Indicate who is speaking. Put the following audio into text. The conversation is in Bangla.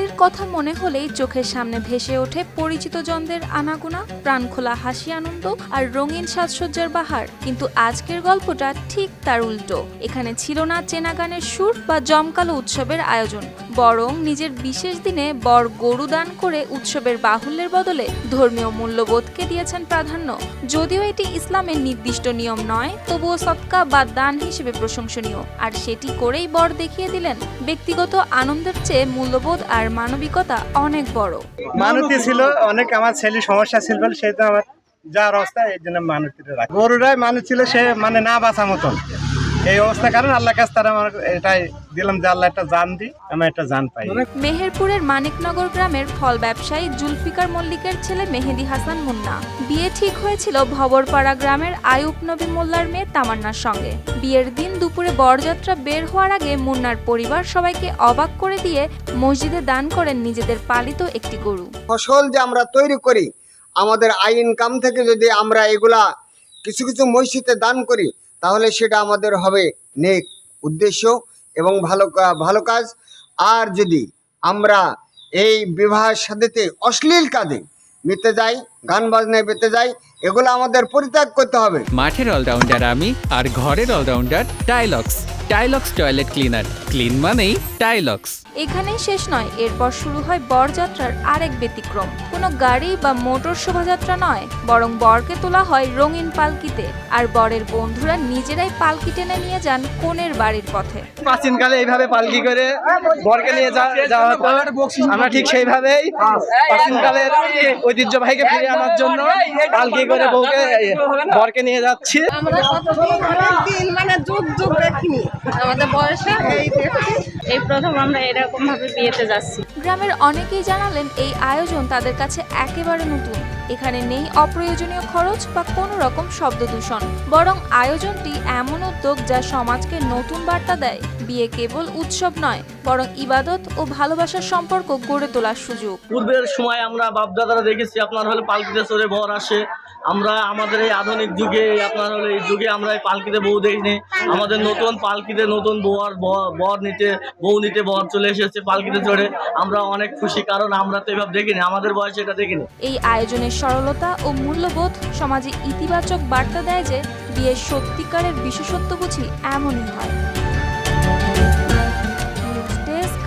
Speaker 1: বাড়ির কথা মনে হলেই চোখের সামনে ভেসে ওঠে পরিচিত জনদের আনাগোনা, প্রাণখোলা হাসি আনন্দ আর রঙিন সাজসজ্জার বাহার। কিন্তু আজকের গল্পটা ঠিক তার উল্টো। এখানে ছিল না চেনা গানের সুর বা জমকালো উৎসবের আয়োজন। বরং নিজের বিশেষ দিনে বর গরু দান করে উৎসবের বাহুল্যের বদলে ধর্মীয় মূল্যবোধকে দিয়েছেন প্রাধান্য। যদিও এটি ইসলামের নির্দিষ্ট নিয়ম নয়, তবুও সৎকা বা দান হিসেবে প্রশংসনীয়। আর সেটি করেই বর দেখিয়ে দিলেন, ব্যক্তিগত আনন্দের চেয়ে মূল্যবোধ আর মানবিকতা অনেক বড়।
Speaker 2: মানতি ছিল, অনেক আমার ছেলে সমস্যা ছিল তো আমার যার অবস্থা এই জন্য রাখি। গরুরাই মানুষ ছিল, সে মানে না বাঁচা মতন। এই অবস্থা কারণ আল্লাহ কাছে তারা আমার এটাই দিলাম যে আল্লাহ একটা জান দি আমি একটা জান পাই।
Speaker 1: মেহেরপুরের মানিকনগর গ্রামের ফল ব্যবসায়ী জুলফিকার মল্লিকের ছেলে মেহেদি হাসান মুন্না। বিয়ে ঠিক হয়েছিল ভবরপাড়া গ্রামের আয়ুব নবী মোল্লার মেয়ে তামান্নার সঙ্গে। বিয়ের দিন দুপুরে বরযাত্রা বের হওয়ার আগে মুন্নার পরিবার সবাইকে অবাক করে দিয়ে মসজিদে দান করেন নিজেদের পালিত একটি গরু।
Speaker 3: ফসল যে আমরা তৈরি করি আমাদের আই ইনকাম থেকে যদি আমরা এগুলা কিছু কিছু মসজিদে দান করি তাহলে সেটা আমাদের হবে নেক উদ্দেশ্য এবং ভালো ভালো কাজ। আর যদি আমরা এই বিবাহ সাথেতে অশ্লীল কাজে মেতে যাই গান বাজনায় পেতে যাই এগুলো আমাদের পরিত্যাগ করতে হবে।
Speaker 4: মাঠের অলরাউন্ডার আমি আর ঘরের allrounder Tylox Tylox toilet cleaner clean মানেই টাইলক্স
Speaker 1: এখানেই শেষ নয় এরপর শুরু হয় বরযাত্রার আরেক ব্যতিক্রম। কোনো গাড়ি বা মোটর শোভাযাত্রা নয় বরং বরকে তোলা হয় রঙিন পালকিতে। আর বরের বন্ধুরা নিজেরাই পালকি টেনে নিয়ে যান কনের বাড়ির পথে।
Speaker 2: প্রাচীনকালে এইভাবে পালকি করে বরকে নিয়ে যাওয়া হতো। আমরা ঠিক সেইভাবেই প্রাচীনকালের ঐতিহ্যবাহীকে ফিরে আনার জন্য। পালকি করে বউকে বরকে নিয়ে যাচ্ছি।
Speaker 5: মানে যুগ যুগ দেখিনি। আমাদের বয়সে এই এই প্রথম আমরা এরকম ভাবে বিয়েতে যাচ্ছি।
Speaker 1: গ্রামের অনেকেই জানালেন এই আয়োজন তাদের কাছে একেবারে নতুন। এখানে নেই অপ্রয়োজনীয় খরচ বা কোনো রকম শব্দ দূষণ। বরং আয়োজনটি এমন উদ্যোগ যা সমাজকে নতুন বার্তা দেয়। বিয়ে কেবল উৎসব নয় বরং ইবাদত ও ভালোবাসার সম্পর্ক গড়ে তোলার সুযোগ।
Speaker 6: পূর্বের সময় আমরা বাপদাদারা দেখেছি আপনার হলে পালকিতে চড়ে বর আসে। আমরা আমাদের এই আধুনিক যুগে আপনার হলো এই যুগে আমরা এই পালকিতে বউ দেখিনি আমাদের নতুন পালকিতে নতুন বর বর নিতে, বউ নিতে বর চলে এসেছে পালকিতে চড়ে। আমরা অনেক খুশি, কারণ আমরা তো এভাবে দেখিনি, আমাদের বয়স এটা দেখিনি।
Speaker 1: এই আয়োজনের সরলতা ও মূল্যবোধ সমাজে ইতিবাচক বার্তা দেয় যে, বিয়ের সত্যিকারের বিশেষত্ব বুঝি এমনই হয়। ডেস্ক